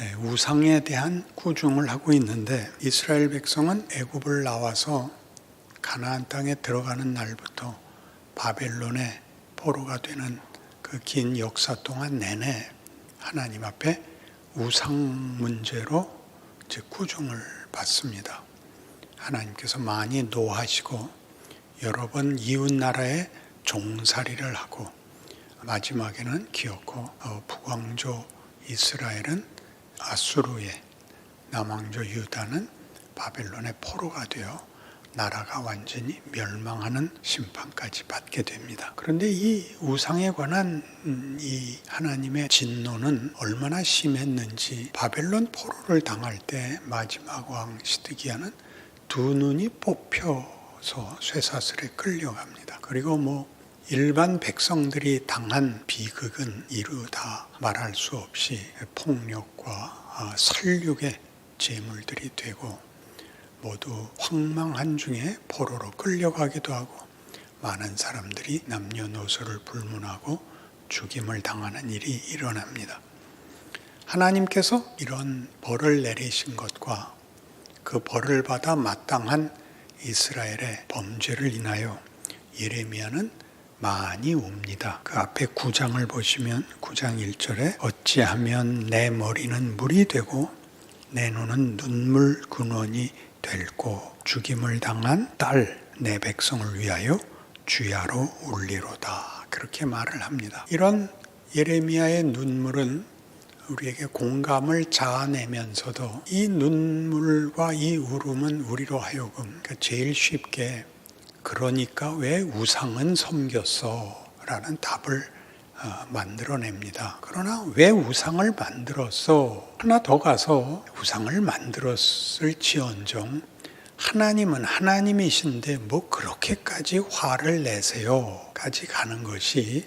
네, 우상에 대한 구중을 하고 있는데 이스라엘 백성은 애굽을 나와서 가나안 땅에 들어가는 날부터 바벨론의 포로가 되는 그 긴 역사 동안 내내 하나님 앞에 우상 문제로 이제 구중을 받습니다. 하나님께서 많이 노하시고 여러 번 이웃 나라에 종살이를 하고 마지막에는 기어코 어, 북왕조 이스라엘은 아수르의 남왕조 유다는 바벨론의 포로가 되어 나라가 완전히 멸망하는 심판까지 받게 됩니다. 그런데 이 우상에 관한 음, 이 하나님의 진노는 얼마나 심했는지 바벨론 포로를 당할 때 마지막 왕 시드기야는 두 눈이 뽑혀서 쇠사슬에 끌려갑니다. 그리고 뭐 일반 백성들이 당한 비극은 이루다 말할 수 없이 폭력과 아, 살육의 제물들이 되고 모두 황망한 중에 포로로 끌려가기도 하고 많은 사람들이 남녀노소를 불문하고 죽임을 당하는 일이 일어납니다. 하나님께서 이런 벌을 내리신 것과 그 벌을 받아 마땅한 이스라엘의 범죄를 인하여 예레미야는 많이 웁니다. 그 앞에 9장을 보시면 9장 1절에 어찌하면 내 머리는 물이 되고 내 눈은 눈물 근원이 될고 죽임을 당한 딸 내 백성을 위하여 주야로 울리로다. 그렇게 말을 합니다. 이런 예레미야의 눈물은 우리에게 공감을 자아내면서도 이 눈물과 이 울음은 우리로 하여금 그러니까 제일 쉽게 그러니까 왜 우상은 섬겼어? 라는 답을 어, 만들어냅니다. 그러나 왜 우상을 만들었어? 하나 더 가서 우상을 만들었을 지언정 하나님은 하나님이신데 뭐 그렇게까지 화를 내세요? 까지 가는 것이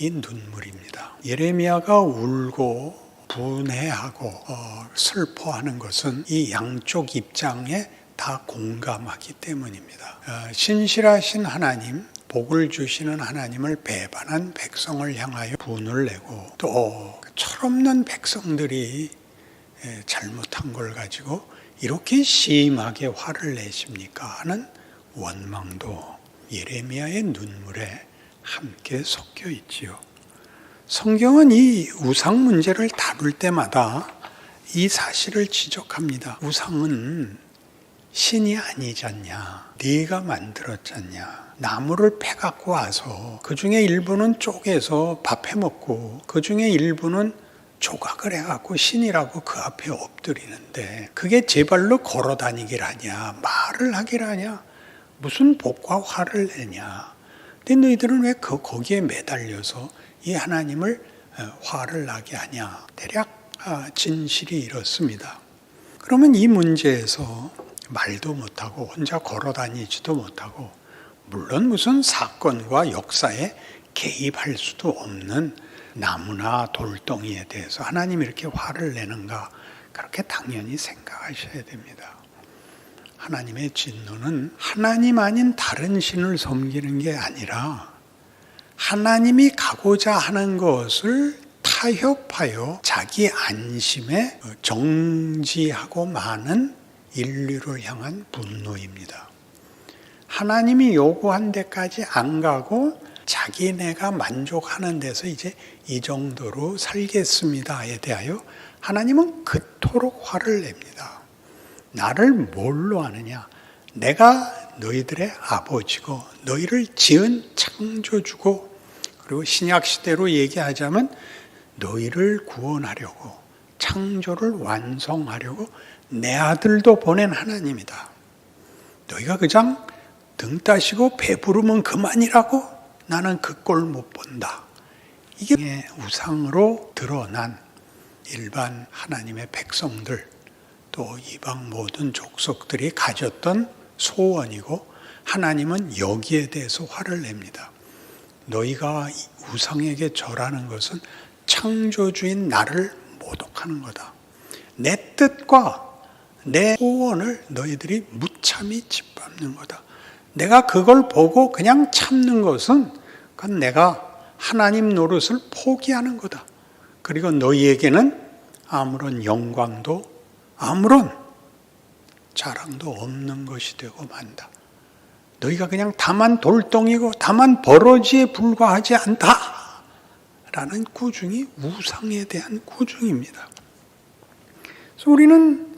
이 눈물입니다. 예레미야가 울고 분해하고 어, 슬퍼하는 것은 이 양쪽 입장에 다 공감하기 때문입니다. 어, 신실하신 하나님, 복을 주시는 하나님을 배반한 백성을 향하여 분을 내고 또 철없는 백성들이 예, 잘못한 걸 가지고 이렇게 심하게 화를 내십니까 하는 원망도 예레미야의 눈물에 함께 섞여 있지요. 성경은 이 우상 문제를 다룰 때마다 이 사실을 지적합니다. 우상은 신이 아니잖냐. 네가 만들었잖냐. 나무를 패 갖고 와서 그 중에 일부는 쪼개서 밥해 먹고 그 중에 일부는 조각을 해갖고 신이라고 그 앞에 엎드리는데 그게 제 발로 걸어 다니길 하냐 말을 하길 하냐 무슨 복과 화를 내냐 근데 너희들은 왜 그 거기에 매달려서 이 하나님을 어, 화를 나게 하냐 대략 아, 진실이 이렇습니다 그러면 이 문제에서 말도 못하고 혼자 걸어 다니지도 못하고 물론 무슨 사건과 역사에 개입할 수도 없는 나무나 돌덩이에 대해서 하나님 이렇게 화를 내는가 그렇게 당연히 생각하셔야 됩니다. 하나님의 진노는 하나님 아닌 다른 신을 섬기는 게 아니라 하나님이 가고자 하는 것을 타협하여 자기 안심에 정지하고 많은 인류를 향한 분노입니다. 하나님이 요구한 데까지 안 가고 자기네가 만족하는 데서 이제 이 정도로 살겠습니다에 대하여 하나님은 그토록 화를 냅니다. 나를 뭘로 아느냐? 내가 너희들의 아버지고 너희를 지은 창조주고 그리고 신약 시대로 얘기하자면 너희를 구원하려고 창조를 완성하려고 내 아들도 보낸 하나님이다. 너희가 그냥 등 따시고 배부르면 그만이라고 나는 그 꼴 못 본다. 이게 우상으로 드러난 일반 하나님의 백성들 또 이방 모든 족속들이 가졌던 소원이고 하나님은 여기에 대해서 화를 냅니다. 너희가 우상에게 절하는 것은 창조주인 나를 모독하는 거다. 내 뜻과 내 소원을 너희들이 무참히 짓밟는 거다. 내가 그걸 보고 그냥 참는 것은 그건 내가 하나님 노릇을 포기하는 거다. 그리고 너희에게는 아무런 영광도 아무런 자랑도 없는 것이 되고 만다. 너희가 그냥 다만 돌덩이고 다만 버러지에 불과하지 않다. 라는 구중이 우상에 대한 구중입니다. 그래서 우리는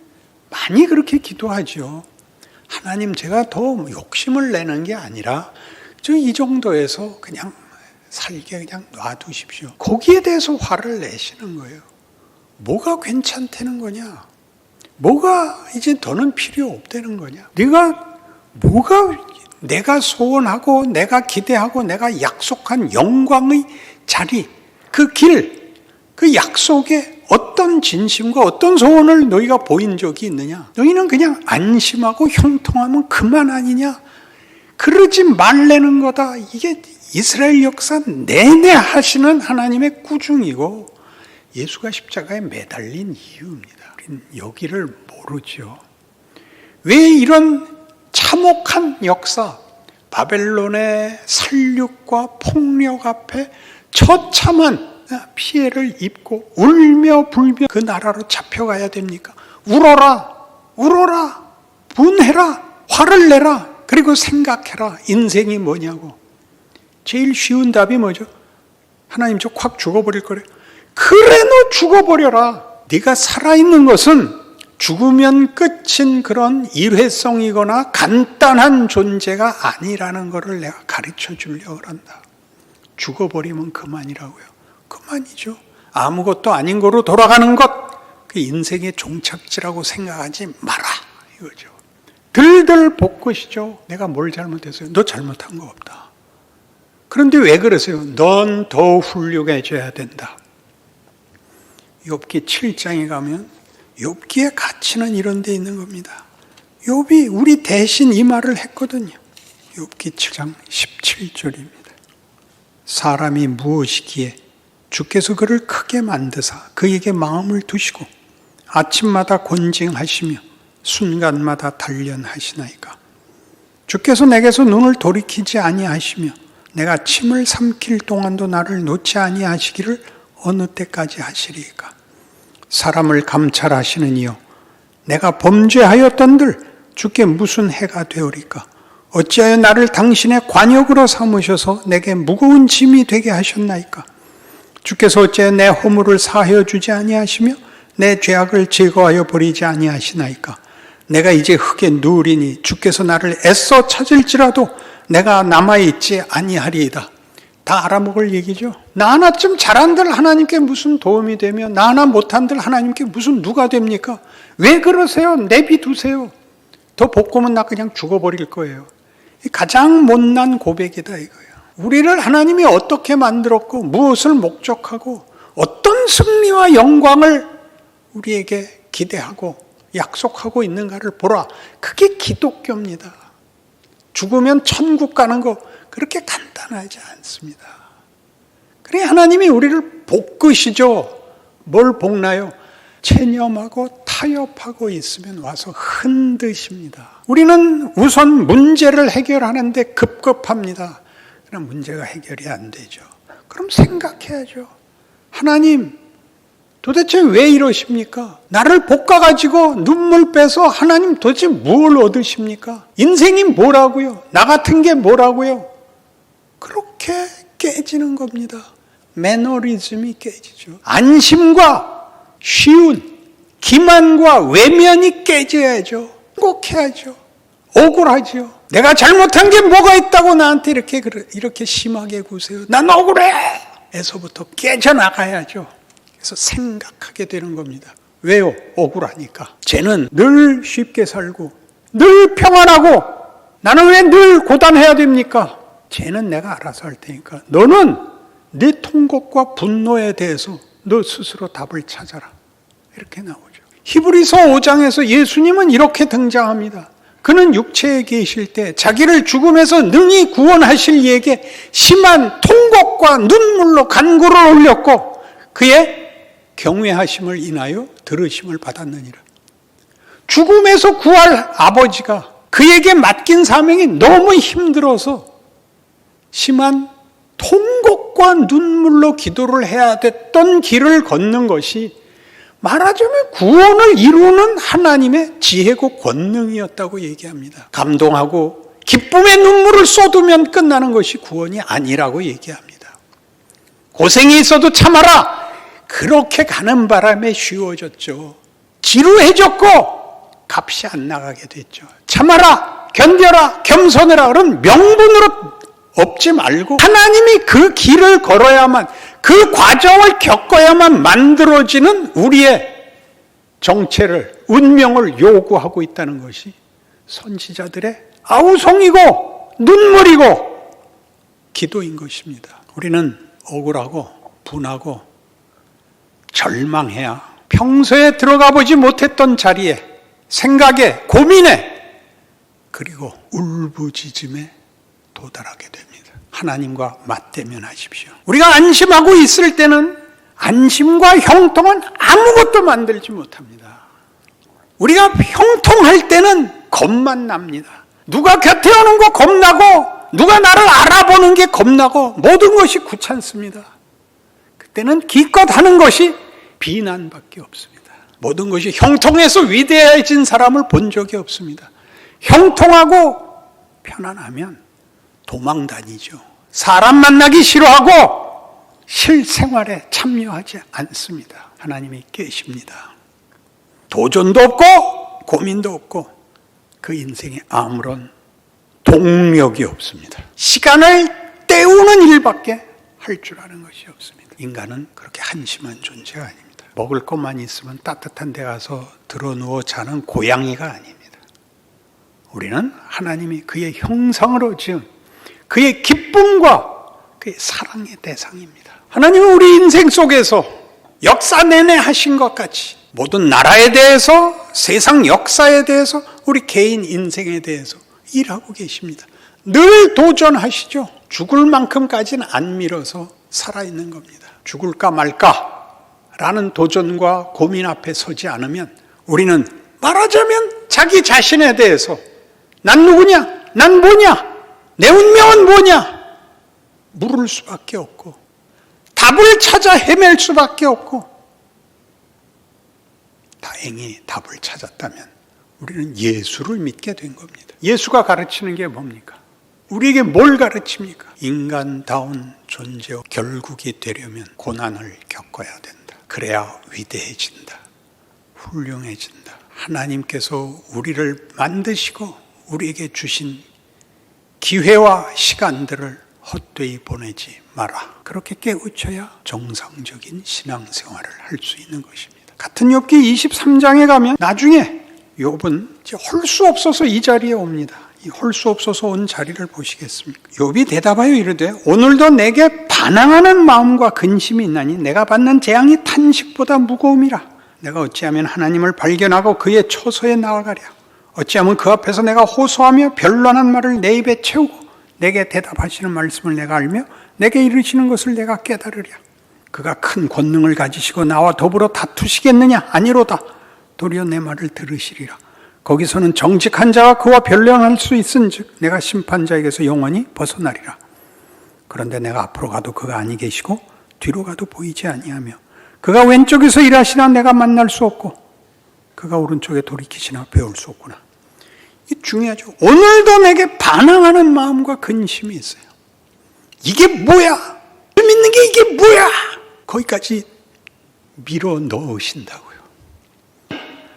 많이 그렇게 기도하죠. 하나님 제가 더 욕심을 내는 게 아니라 저 이 정도에서 그냥 살게 그냥 놔두십시오. 거기에 대해서 화를 내시는 거예요. 뭐가 괜찮다는 거냐? 뭐가 이제 더는 필요 없다는 거냐? 네가 뭐가 내가 소원하고 내가 기대하고 내가 약속한 영광의 자리, 그 길, 그 약속에 어떤 진심과 어떤 소원을 너희가 보인 적이 있느냐? 너희는 그냥 안심하고 형통하면 그만 아니냐? 그러지 말라는 거다. 이게 이스라엘 역사 내내 하시는 하나님의 꾸중이고 예수가 십자가에 매달린 이유입니다. 여기를 모르죠. 왜 이런 참혹한 역사, 바벨론의 살육과 폭력 앞에 처참한 피해를 입고 울며 불며 그 나라로 잡혀가야 됩니까? 울어라, 울어라, 분해라, 화를 내라, 그리고 생각해라. 인생이 뭐냐고. 제일 쉬운 답이 뭐죠? 하나님 저 확 죽어버릴 거래. 그래 너 죽어버려라. 네가 살아있는 것은 죽으면 끝인 그런 일회성이거나 간단한 존재가 아니라는 것을 내가 가르쳐 주려고 한다. 죽어버리면 그만이라고요. 그만이죠. 아무것도 아닌 거로 돌아가는 것, 그 인생의 종착지라고 생각하지 마라. 이거죠. 들들 볶으시죠. 내가 뭘 잘못했어요? 너 잘못한 거 없다. 그런데 왜 그러세요? 넌 더 훌륭해져야 된다. 욥기 7장에 가면 욥기의 가치는 이런 데 있는 겁니다. 욥이 우리 대신 이 말을 했거든요. 욥기 7장 17절입니다. 사람이 무엇이기에 주께서 그를 크게 만드사 그에게 마음을 두시고 아침마다 곤징하시며 순간마다 단련하시나이까. 주께서 내게서 눈을 돌이키지 아니하시며 내가 침을 삼킬 동안도 나를 놓지 아니하시기를 어느 때까지 하시리까. 사람을 감찰하시는 이요 내가 범죄하였던들 주께 무슨 해가 되오리까. 어찌하여 나를 당신의 관역으로 삼으셔서 내게 무거운 짐이 되게 하셨나이까. 주께서 어찌하여 내 허물을 사하여 주지 아니하시며 내 죄악을 제거하여 버리지 아니하시나이까. 내가 이제 흙에 누우리니 주께서 나를 애써 찾을지라도 내가 남아있지 아니하리이다. 다 알아먹을 얘기죠. 나 하나쯤 잘한들 하나님께 무슨 도움이 되며 나 하나 못한들 하나님께 무슨 누가 됩니까? 왜 그러세요? 내비두세요. 더 볶으면 나 그냥 죽어버릴 거예요. 가장 못난 고백이다 이거예요. 우리를 하나님이 어떻게 만들었고 무엇을 목적하고 어떤 승리와 영광을 우리에게 기대하고 약속하고 있는가를 보라. 그게 기독교입니다. 죽으면 천국 가는 거 그렇게 간단하지 않습니다. 그래 하나님이 우리를 볶으시죠. 뭘 볶나요? 체념하고 타협하고 있으면 와서 흔드십니다. 우리는 우선 문제를 해결하는데 급급합니다. 그럼 문제가 해결이 안 되죠. 그럼 생각해야죠. 하나님, 도대체 왜 이러십니까? 나를 볶아가지고 눈물 빼서 하나님 도대체 뭘 얻으십니까? 인생이 뭐라고요? 나 같은 게 뭐라고요? 그렇게 깨지는 겁니다. 매너리즘이 깨지죠. 안심과 쉬운, 기만과 외면이 깨져야죠. 꼭 해야죠. 억울하죠. 내가 잘못한 게 뭐가 있다고 나한테 이렇게, 이렇게 심하게 구세요. 난 억울해! 에서부터 깨져나가야죠. 그래서 생각하게 되는 겁니다. 왜요? 억울하니까. 쟤는 늘 쉽게 살고, 늘 평안하고, 나는 왜 늘 고단해야 됩니까? 쟤는 내가 알아서 할 테니까. 너는 네 통곡과 분노에 대해서 너 스스로 답을 찾아라. 이렇게 나오죠. 히브리서 5장에서 예수님은 이렇게 등장합니다. 그는 육체에 계실 때 자기를 죽음에서 능히 구원하실 이에게 심한 통곡과 눈물로 간구를 올렸고 그의 경외하심을 인하여 들으심을 받았느니라. 죽음에서 구할 아버지가 그에게 맡긴 사명이 너무 힘들어서 심한 통곡과 눈물로 기도를 해야 됐던 길을 걷는 것이 말하자면 구원을 이루는 하나님의 지혜고 권능이었다고 얘기합니다. 감동하고 기쁨의 눈물을 쏟으면 끝나는 것이 구원이 아니라고 얘기합니다. 고생이 있어도 참아라. 그렇게 가는 바람에 쉬워졌죠. 지루해졌고 값이 안 나가게 됐죠. 참아라, 견뎌라, 겸손해라. 그런 명분으로 없지 말고 하나님이 그 길을 걸어야만 그 과정을 겪어야만 만들어지는 우리의 정체를 운명을 요구하고 있다는 것이 선지자들의 아우성이고 눈물이고 기도인 것입니다. 우리는 억울하고 분하고 절망해야 평소에 들어가 보지 못했던 자리에 생각에 고민에 그리고 울부짖음에 도달하게 됩니다. 하나님과 맞대면하십시오. 우리가 안심하고 있을 때는 안심과 형통은 아무것도 만들지 못합니다. 우리가 형통할 때는 겁만 납니다. 누가 곁에 오는 거 겁나고 누가 나를 알아보는 게 겁나고 모든 것이 귀찮습니다. 그때는 기껏 하는 것이 비난밖에 없습니다. 모든 것이 형통해서 위대해진 사람을 본 적이 없습니다. 형통하고 편안하면 도망 다니죠. 사람 만나기 싫어하고 실생활에 참여하지 않습니다. 하나님이 계십니다. 도전도 없고 고민도 없고 그 인생에 아무런 동력이 없습니다. 시간을 때우는 일밖에 할 줄 아는 것이 없습니다. 인간은 그렇게 한심한 존재가 아닙니다. 먹을 것만 있으면 따뜻한 데 가서 드러누워 자는 고양이가 아닙니다. 우리는 하나님이 그의 형상으로 지은 그의 기쁨과 그의 사랑의 대상입니다. 하나님은 우리 인생 속에서 역사 내내 하신 것 같이 모든 나라에 대해서 세상 역사에 대해서 우리 개인 인생에 대해서 일하고 계십니다. 늘 도전하시죠. 죽을 만큼까지는 안 밀어서 살아있는 겁니다. 죽을까 말까 라는 도전과 고민 앞에 서지 않으면 우리는 말하자면 자기 자신에 대해서 난 누구냐? 난 뭐냐? 내 운명은 뭐냐? 물을 수밖에 없고 답을 찾아 헤맬 수밖에 없고 다행히 답을 찾았다면 우리는 예수를 믿게 된 겁니다. 예수가 가르치는 게 뭡니까? 우리에게 뭘 가르칩니까? 인간다운 존재와 결국이 되려면 고난을 겪어야 된다. 그래야 위대해진다. 훌륭해진다. 하나님께서 우리를 만드시고 우리에게 주신 기회와 시간들을 헛되이 보내지 마라. 그렇게 깨우쳐야 정상적인 신앙생활을 할 수 있는 것입니다. 같은 욥기 23장에 가면 나중에 욥은 할수 없어서 이 자리에 옵니다. 이할수 없어서 온 자리를 보시겠습니까? 욥이 대답하여 이르되 오늘도 내게 반항하는 마음과 근심이 있나니 내가 받는 재앙이 탄식보다 무거움이라. 내가 어찌하면 하나님을 발견하고 그의 처소에 나아가랴. 어찌하면 그 앞에서 내가 호소하며 변론한 말을 내 입에 채우고 내게 대답하시는 말씀을 내가 알며 내게 이르시는 것을 내가 깨달으랴. 그가 큰 권능을 가지시고 나와 더불어 다투시겠느냐? 아니로다. 도리어 내 말을 들으시리라. 거기서는 정직한 자가 그와 변론할 수 있은즉 내가 심판자에게서 영원히 벗어나리라. 그런데 내가 앞으로 가도 그가 아니 계시고 뒤로 가도 보이지 아니하며 그가 왼쪽에서 일하시나 내가 만날 수 없고 그가 오른쪽에 돌이키시나 배울 수 없구나. 이 중요하죠. 오늘도 내게 반항하는 마음과 근심이 있어요. 이게 뭐야? 믿는 게 이게 뭐야? 거기까지 밀어 넣으신다고요.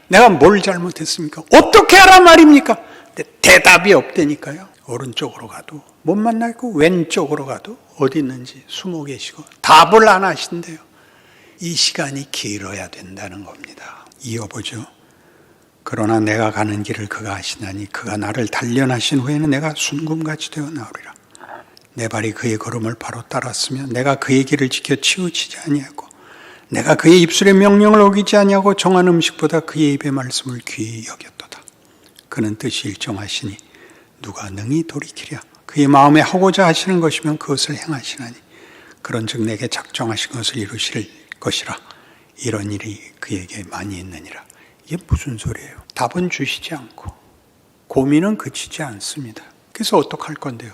내가 뭘 잘못했습니까? 어떻게 하란 말입니까? 대답이 없다니까요. 오른쪽으로 가도 못 만나고 왼쪽으로 가도 어디 있는지 숨어 계시고 답을 안 하신대요. 이 시간이 길어야 된다는 겁니다. 이어보죠. 그러나 내가 가는 길을 그가 아시나니 그가 나를 단련하신 후에는 내가 순금같이 되어 나오리라. 내 발이 그의 걸음을 바로 따랐으며 내가 그의 길을 지켜 치우치지 아니하고 내가 그의 입술의 명령을 어기지 아니하고 정한 음식보다 그의 입의 말씀을 귀히 여겼도다. 그는 뜻이 일정하시니 누가 능히 돌이키랴. 그의 마음에 하고자 하시는 것이면 그것을 행하시나니 그런즉 내게 작정하신 것을 이루실 것이라. 이런 일이 그에게 많이 있느니라. 이게 무슨 소리예요? 답은 주시지 않고 고민은 그치지 않습니다. 그래서 어떡할 건데요?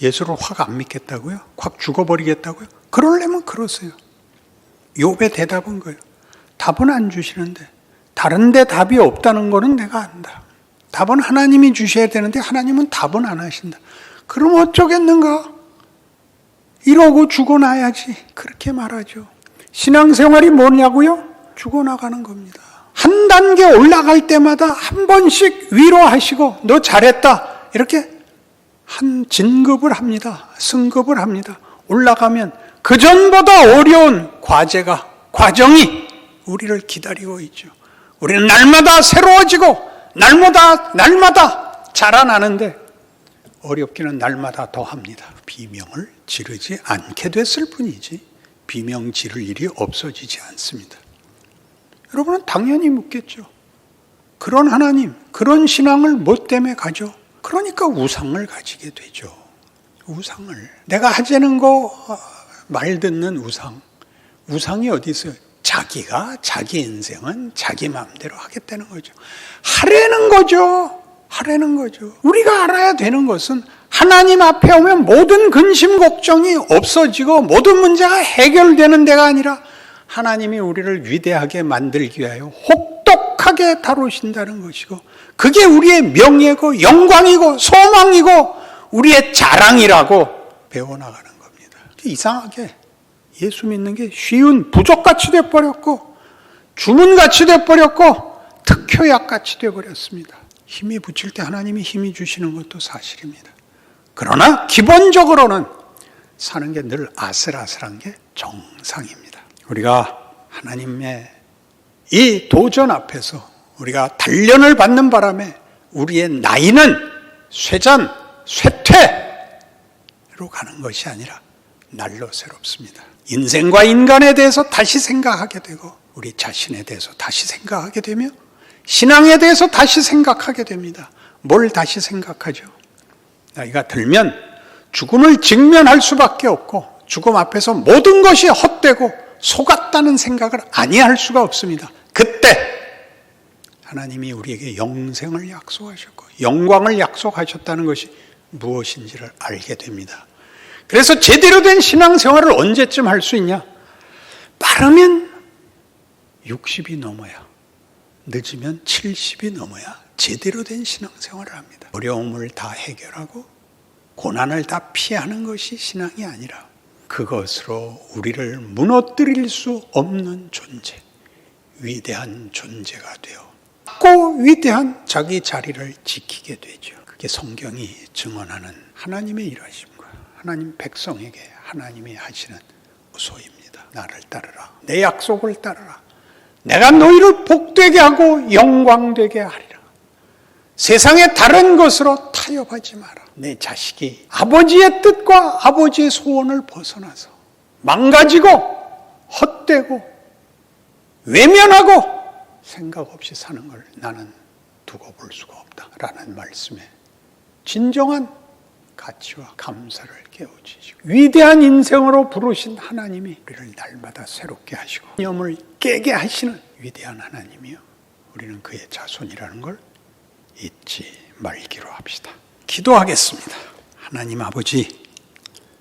예수를 확 안 믿겠다고요? 확 죽어버리겠다고요? 그러려면 그러세요. 욥의 대답은 거예요. 답은 안 주시는데 다른데 답이 없다는 거는 내가 안다. 답은 하나님이 주셔야 되는데 하나님은 답은 안 하신다. 그럼 어쩌겠는가? 이러고 죽어나야지. 그렇게 말하죠. 신앙생활이 뭐냐고요? 죽어나가는 겁니다. 한 단계 올라갈 때마다 한 번씩 위로하시고 너 잘했다. 이렇게 한 진급을 합니다. 승급을 합니다. 올라가면 그 전보다 어려운 과제가 과정이 우리를 기다리고 있죠. 우리는 날마다 새로워지고 날마다 날마다 자라나는데 어렵기는 날마다 더 합니다. 비명을 지르지 않게 됐을 뿐이지 비명 지를 일이 없어지지 않습니다. 여러분은 당연히 묻겠죠. 그런 하나님, 그런 신앙을 뭐 때문에 가죠? 그러니까 우상을 가지게 되죠. 우상을. 내가 하자는 거 말 듣는 우상. 우상이 어디 있어요? 자기가 자기 인생은 자기 마음대로 하겠다는 거죠. 하라는 거죠. 하라는 거죠. 우리가 알아야 되는 것은 하나님 앞에 오면 모든 근심 걱정이 없어지고 모든 문제가 해결되는 데가 아니라 하나님이 우리를 위대하게 만들기 위하여 혹독하게 다루신다는 것이고 그게 우리의 명예고 영광이고 소망이고 우리의 자랑이라고 배워나가는 겁니다. 이상하게 예수 믿는 게 쉬운 부족같이 돼버렸고 주문같이 돼버렸고 특효약같이 돼버렸습니다. 힘이 붙일 때 하나님이 힘이 주시는 것도 사실입니다. 그러나 기본적으로는 사는 게 늘 아슬아슬한 게 정상입니다. 우리가 하나님의 이 도전 앞에서 우리가 단련을 받는 바람에 우리의 나이는 쇠잔, 쇠퇴로 가는 것이 아니라 날로 새롭습니다. 인생과 인간에 대해서 다시 생각하게 되고 우리 자신에 대해서 다시 생각하게 되며 신앙에 대해서 다시 생각하게 됩니다. 뭘 다시 생각하죠? 나이가 들면 죽음을 직면할 수밖에 없고 죽음 앞에서 모든 것이 헛되고 속았다는 생각을 아니할 수가 없습니다. 그때 하나님이 우리에게 영생을 약속하셨고 영광을 약속하셨다는 것이 무엇인지를 알게 됩니다. 그래서 제대로 된 신앙생활을 언제쯤 할 수 있냐? 빠르면 60이 넘어야, 늦으면 70이 넘어야 제대로 된 신앙생활을 합니다. 어려움을 다 해결하고 고난을 다 피하는 것이 신앙이 아니라 그것으로 우리를 무너뜨릴 수 없는 존재, 위대한 존재가 되어 꼭 위대한 자기 자리를 지키게 되죠. 그게 성경이 증언하는 하나님의 일하심과 하나님 백성에게 하나님이 하시는 소입니다. 나를 따르라. 내 약속을 따르라. 내가 너희를 복되게 하고 영광되게 하리라. 세상의 다른 것으로 타협하지 마라. 내 자식이 아버지의 뜻과 아버지의 소원을 벗어나서 망가지고 헛되고 외면하고 생각 없이 사는 걸 나는 두고 볼 수가 없다라는 말씀에 진정한 가치와 감사를 깨우치시고 위대한 인생으로 부르신 하나님이 우리를 날마다 새롭게 하시고 염을 깨게 하시는 위대한 하나님이요. 우리는 그의 자손이라는 걸 잊지 말기로 합시다. 기도하겠습니다. 하나님 아버지,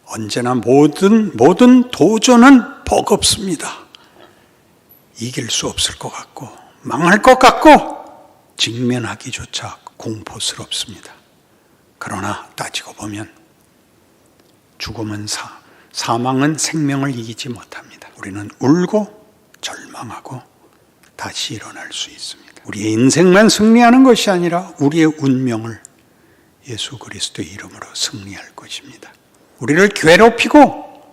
언제나 모든, 모든 도전은 버겁습니다. 이길 수 없을 것 같고, 망할 것 같고, 직면하기조차 공포스럽습니다. 그러나 따지고 보면 죽음은 사, 사망은 생명을 이기지 못합니다. 우리는 울고 절망하고 다시 일어날 수 있습니다. 우리의 인생만 승리하는 것이 아니라 우리의 운명을 예수 그리스도의 이름으로 승리할 것입니다. 우리를 괴롭히고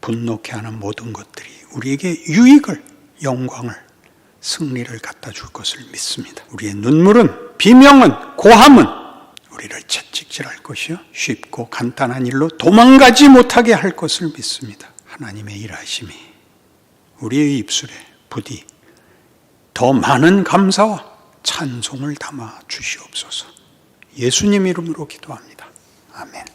분노케 하는 모든 것들이 우리에게 유익을, 영광을, 승리를 갖다 줄 것을 믿습니다. 우리의 눈물은, 비명은, 고함은 우리를 채찍질할 것이요. 쉽고 간단한 일로 도망가지 못하게 할 것을 믿습니다. 하나님의 일하심이 우리의 입술에 부디 더 많은 감사와 찬송을 담아 주시옵소서. 예수님 이름으로 기도합니다. 아멘.